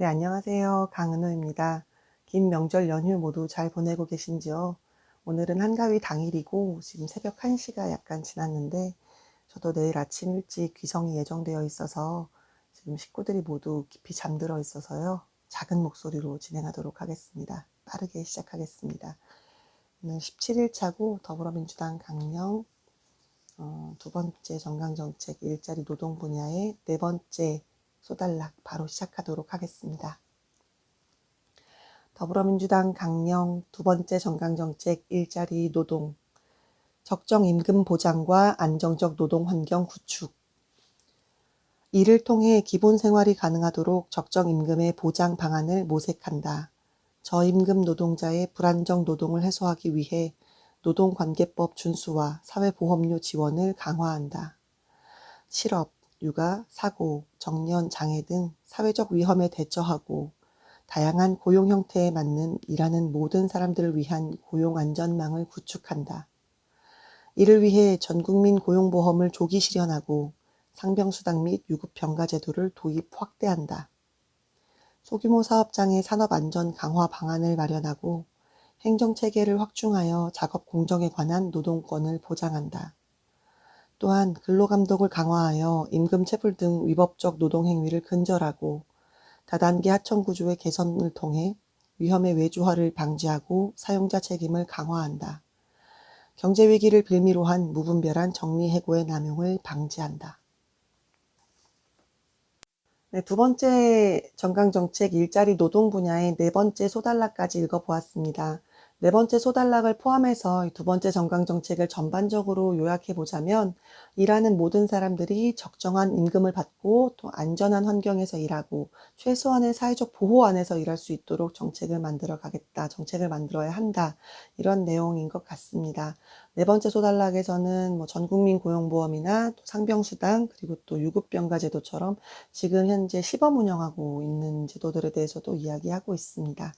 네, 안녕하세요. 강은호입니다. 긴 명절 연휴 모두 잘 보내고 계신지요? 오늘은 한가위 당일이고 지금 새벽 1시가 약간 지났는데 저도 내일 아침 일찍 귀성이 예정되어 있어서 지금 식구들이 모두 깊이 잠들어 있어서요. 작은 목소리로 진행하도록 하겠습니다. 빠르게 시작하겠습니다. 오늘 17일 차고 더불어민주당 강령 어, 두 번째 정강정책 일자리 노동 분야의 네 번째 소달락 바로 시작하도록 하겠습니다. 더불어민주당 강령 두 번째 정강정책 일자리 노동 적정 임금 보장과 안정적 노동 환경 구축 이를 통해 기본 생활이 가능하도록 적정 임금의 보장 방안을 모색한다. 저임금 노동자의 불안정 노동을 해소하기 위해 노동관계법 준수와 사회보험료 지원을 강화한다. 실업, 육아, 사고, 정년, 장애 등 사회적 위험에 대처하고 다양한 고용 형태에 맞는 일하는 모든 사람들을 위한 고용 안전망을 구축한다. 이를 위해 전국민 고용보험을 조기 실현하고 상병수당 및 유급병가 제도를 도입 확대한다. 소규모 사업장의 산업 안전 강화 방안을 마련하고 행정체계를 확충하여 작업 공정에 관한 노동권을 보장한다. 또한 근로감독을 강화하여 임금 체불 등 위법적 노동 행위를 근절하고 다단계 하청 구조의 개선을 통해 위험의 외주화를 방지하고 사용자 책임을 강화한다. 경제 위기를 빌미로 한 무분별한 정리 해고의 남용을 방지한다. 네, 두 번째 정강정책 일자리 노동 분야의 네 번째 소달락까지 읽어보았습니다. 네 번째 소단락을 포함해서 두 번째 정강 정책을 전반적으로 요약해 보자면 일하는 모든 사람들이 적정한 임금을 받고 또 안전한 환경에서 일하고 최소한의 사회적 보호 안에서 일할 수 있도록 정책을 만들어 가겠다. 정책을 만들어야 한다. 이런 내용인 것 같습니다. 네 번째 소단락에서는 뭐 전국민 고용보험이나 또 상병수당 그리고 또 유급병가 제도처럼 지금 현재 시범 운영하고 있는 제도들에 대해서도 이야기하고 있습니다.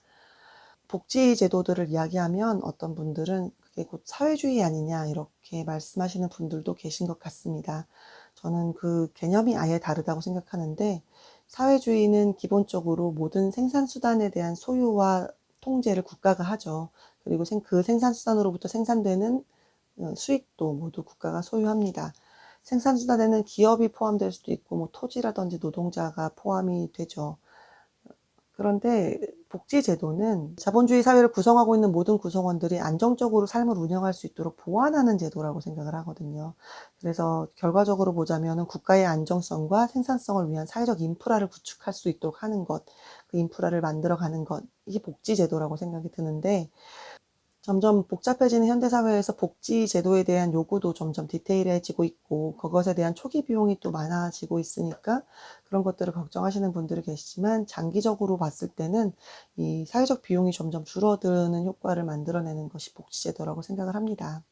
복지 제도들을 이야기하면 어떤 분들은 그게 곧 사회주의 아니냐 이렇게 말씀하시는 분들도 계신 것 같습니다. 저는 그 개념이 아예 다르다고 생각하는데 사회주의는 기본적으로 모든 생산수단에 대한 소유와 통제를 국가가 하죠. 그리고 그 생산수단으로부터 생산되는 어, 수익도 모두 국가가 소유합니다. 생산수단에는 기업이 포함될 수도 있고 뭐 토지라든지 노동자가 포함이 되죠. 그런데 복지제도는 자본주의 사회를 구성하고 있는 모든 구성원들이 안정적으로 삶을 운영할 수 있도록 보완하는 제도라고 생각을 하거든요. 그래서 결과적으로 보자면 국가의 안정성과 생산성을 위한 사회적 인프라를 구축할 수 있도록 하는 것, 그 인프라를 만들어가는 것, 이게 복지제도라고 생각이 드는데, 점점 복잡해지는 현대사회에서 복지 제도에 대한 요구도 점점 디테일해지고 있고 그것에 대한 초기 비용이 또 많아지고 있으니까 그런 것들을 걱정하시는 분들이 계시지만 장기적으로 봤을 때는 이 사회적 비용이 점점 줄어드는 효과를 만들어내는 것이 복지 제도라고 생각을 합니다.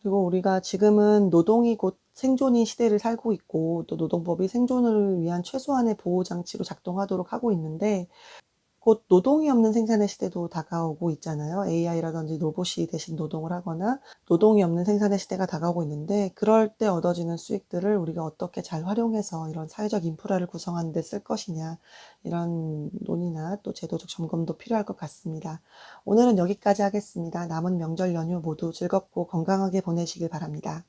그리고 우리가 지금은 노동이 곧 생존인 시대를 살고 있고 또 노동법이 생존을 위한 최소한의 보호 장치로 작동하도록 하고 있는데 곧 노동이 없는 생산의 시대도 다가오고 있잖아요. AI라든지 로봇이 대신 노동을 하거나 노동이 없는 생산의 시대가 다가오고 있는데 그럴 때 얻어지는 수익들을 우리가 어떻게 잘 활용해서 이런 사회적 인프라를 구성하는 데 쓸 것이냐 이런 논의나 또 제도적 점검도 필요할 것 같습니다. 오늘은 여기까지 하겠습니다. 남은 명절 연휴 모두 즐겁고 건강하게 보내시길 바랍니다.